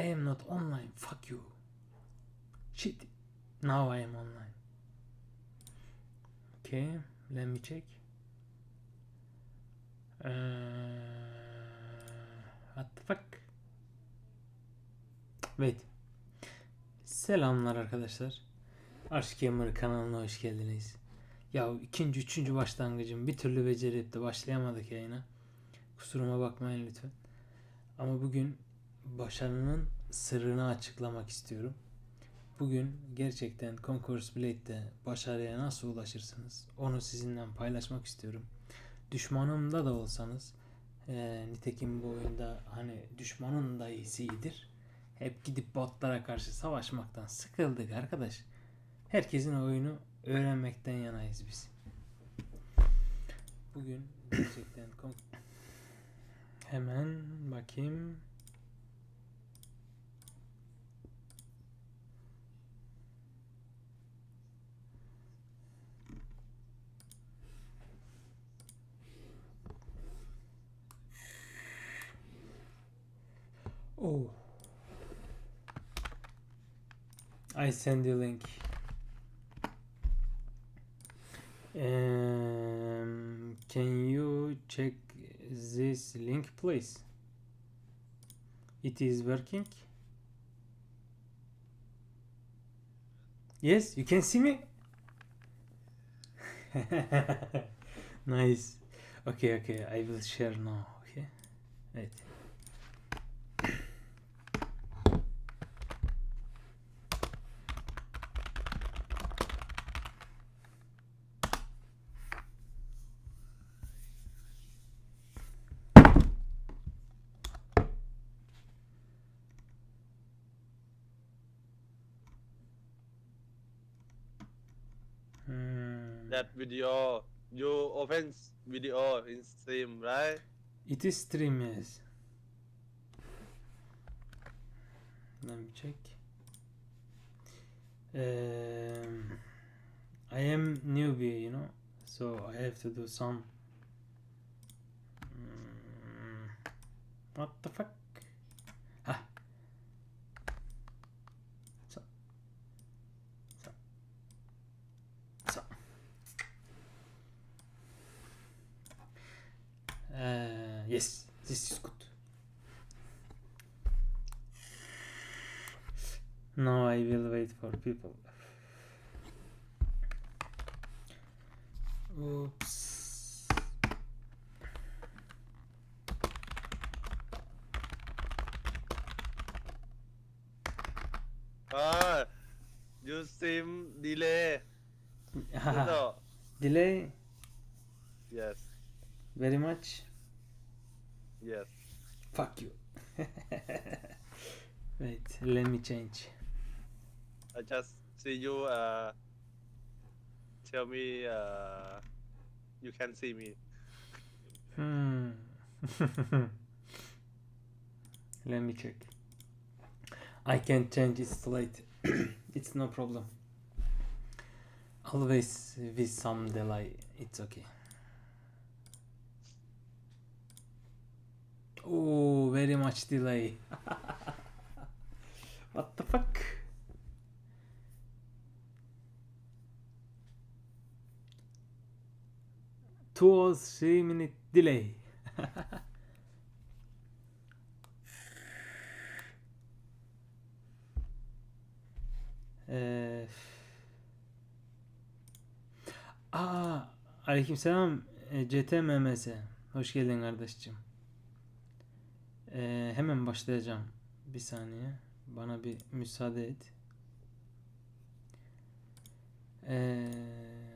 I am not online. Fuck you. Shit. Now I am online. Okay. Let me check. Uh, what the fuck? Wait. Selamlar arkadaşlar. Aşk Gamer kanalına hoş geldiniz. Ya ikinci, üçüncü başlangıcım bir türlü becerip de başlayamadık yayına. Kusuruma bakmayın lütfen. Ama bugün başarının sırrını açıklamak istiyorum. Bugün gerçekten Concourse Blade'de başarıya nasıl ulaşırsınız onu sizinle paylaşmak istiyorum. Düşmanımda da olsanız eee, nitekim bu oyunda hani düşmanın da iyisi iyidir. Hep gidip botlara karşı savaşmaktan sıkıldık arkadaş. Herkesin oyunu öğrenmekten yanayız biz. Bugün gerçekten hemen bakayım. I send you link. Um, can you check this link, please? It is working. Yes, you can see me. nice. Okay, okay. I will share now. Okay. Evet. Hmm. that video you open video in stream right It is stream, yes. Let me check. Um, I am newbie, you know, so I have to do some. Mm, what the fuck? Yes, this is good. Now I will wait for people. Oops. ah you stream delay Delay yes very much. Yes Fuck you. Wait, let me change. i just see you uh tell me uh you can see me Hmm. Let me check. I can change it late. it's no problem. Always with some delay. It's okay. Oh, very much delay. what the fuck? Two or three minute delay. Eee. Aa, aleykümselam e, CT MMS. Hoş geldin kardeşim. Ee, hemen başlayacağım. Bir saniye. Bana bir müsaade et. Eee